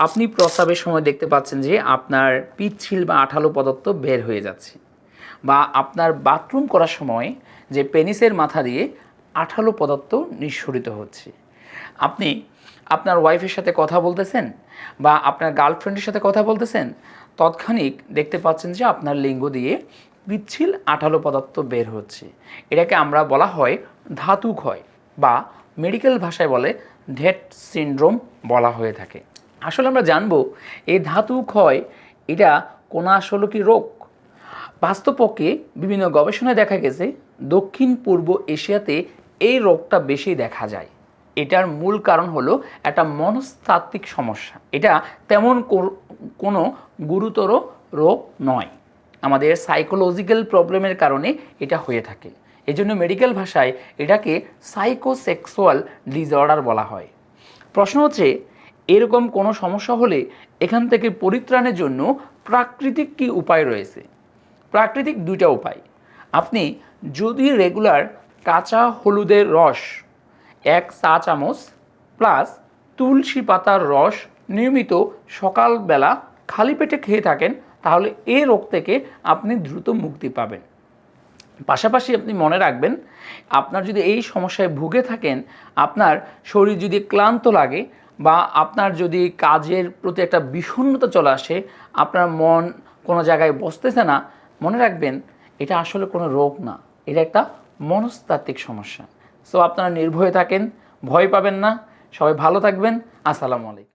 আপনি প্রস্রাবের সময় দেখতে পাচ্ছেন যে আপনার পিচ্ছিল বা আঠালো পদার্থ বের হয়ে যাচ্ছে বা আপনার বাথরুম করার সময় যে পেনিসের মাথা দিয়ে আঠালো পদার্থ নিঃসরিত হচ্ছে। আপনি আপনার ওয়াইফের সাথে কথা বলতেছেন বা আপনার গার্লফ্রেন্ডের সাথে কথা বলতেছেন, তৎক্ষণিক দেখতে পাচ্ছেন যে আপনার লিঙ্গ দিয়ে পিচ্ছিল আঠালো পদার্থ বের হচ্ছে। এটাকে আমরা বলা হয় ধাতু ক্ষয় বা মেডিকেল ভাষায় বলে ডেট সিন্ড্রোম বলা হয়ে থাকে। আসলে আমরা জানব, এই ধাতু ক্ষয়, এটা কোনো আসলে কি রোগ। বাস্তবপক্ষে বিভিন্ন গবেষণায় দেখা গেছে, দক্ষিণ পূর্ব এশিয়াতে এই রোগটা বেশি দেখা যায়। এটার মূল কারণ হলো একটা মনস্তাত্ত্বিক সমস্যা। এটা তেমন কোনো গুরুতর রোগ নয়। আমাদের সাইকোলজিক্যাল প্রবলেমের কারণে এটা হয়ে থাকে। এজন্য মেডিকেল ভাষায় এটাকে সাইকোসেক্সুয়াল ডিসঅর্ডার বলা হয়। প্রশ্ন হচ্ছে এরকম কোনো সমস্যা হলে এখান থেকে পরিত্রাণের জন্য প্রাকৃতিক কি উপায় রয়েছে? প্রাকৃতিক দুইটা উপায়। আপনি যদি রেগুলার কাঁচা হলুদের রস, এক চা চামচ প্লাস তুলসী পাতার রস নিয়মিত সকালবেলা খালি পেটে খেয়ে থাকেন, তাহলে এই রোগ থেকে আপনি দ্রুত মুক্তি পাবেন। পাশাপাশি আপনি মনে রাখবেন, আপনার যদি এই সমস্যায় ভুগে থাকেন, আপনার শরীর যদি ক্লান্ত লাগে বা আপনার যদি কাজের প্রতি একটা বিষণ্ণতা চলে আসে, আপনার মন কোনো জায়গায় বসতেছে না, মনে রাখবেন এটা আসলে কোনো রোগ না। এটা একটা মনস্তাত্ত্বিক সমস্যা। সো আপনারা নির্ভয়ে থাকেন, ভয় পাবেন না। সবাই ভালো থাকবেন। আসসালামু আলাইকুম।